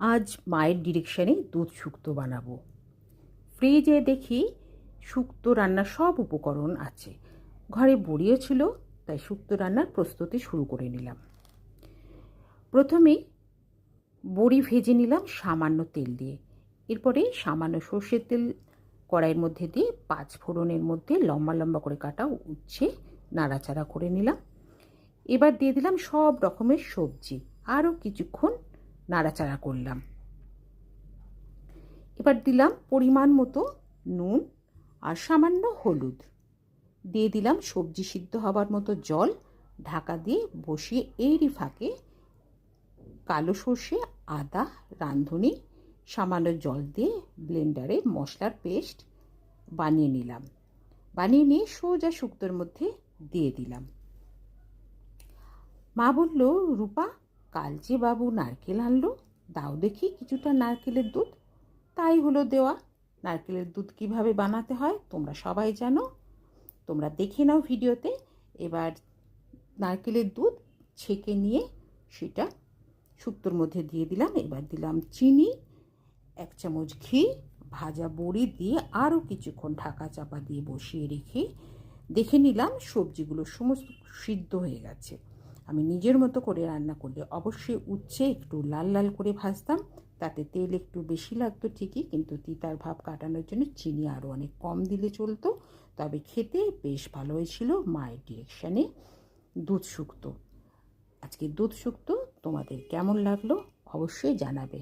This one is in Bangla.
আজ মায়ের ডিরেকশানে দুধ শুক্তো বানাবো। ফ্রিজে দেখি শুক্তো রান্নার সব উপকরণ আছে। ঘরে বড়িও ছিল, তাই শুক্তো রান্নার প্রস্তুতি শুরু করে নিলাম। প্রথমে বড়ি ভেজে নিলাম সামান্য তেল দিয়ে। এরপরে সামান্য সর্ষের তেল কড়াইয়ের মধ্যে দিয়ে পাঁচ ফোড়নের মধ্যে লম্বা লম্বা করে কাটা উচ্ছে নাড়াচাড়া করে নিলাম। এবার দিয়ে দিলাম সব রকমের সবজি। আরও কিছুক্ষণ নাড়াচাড়া করলাম। এবার দিলাম পরিমাণ মতো নুন আর সামান্য হলুদ। দিয়ে দিলাম সবজি সিদ্ধ হবার মতো জল। ঢাকা দিয়ে বসিয়ে এরই ফাঁকে কালো সর্ষে, আদা, রাঁধুনি, সামান্য জল দিয়ে ব্লেন্ডারে মশলার পেস্ট বানিয়ে নিলাম। বানিয়ে নিয়ে সোজা শুক্তোর মধ্যে দিয়ে দিলাম। মা বলল, রূপা কাল যে বাবু নারকেল আনলো। দাও দেখি কিছুটা নারকেলের দুধ। তাই হলো দেওয়া। নারকেলের দুধ কীভাবে বানাতে হয় তোমরা সবাই জানো। তোমরা দেখে নাও ভিডিওতে। এবার নারকেলের দুধ ছেঁকে নিয়ে সেটা শুক্তোর মধ্যে দিয়ে দিলাম। এবার দিলাম চিনি, এক চামচ ঘি, ভাজা বড়ি দিয়ে আরও কিছুক্ষণ ঢাকা চাপা দিয়ে বসিয়ে রেখে দেখে নিলাম সবজিগুলো সমস্ত সিদ্ধ হয়ে গেছে। আমি নিজের মতো করে রান্না করলে অবশ্যই উচ্ছে একটু লাল লাল করে ভাজতাম, তাতে তেল একটু বেশি লাগতো ঠিকই, কিন্তু তিতার ভাব কাটানোর জন্য চিনি আরও অনেক কম দিলে চলতো। তবে খেতে বেশ ভালো হয়েছিল মায়ের ডিরেকশানে দুধ শুক্তো। আজকে দুধ শুক্তো তোমাদের কেমন লাগল অবশ্যই জানাবে।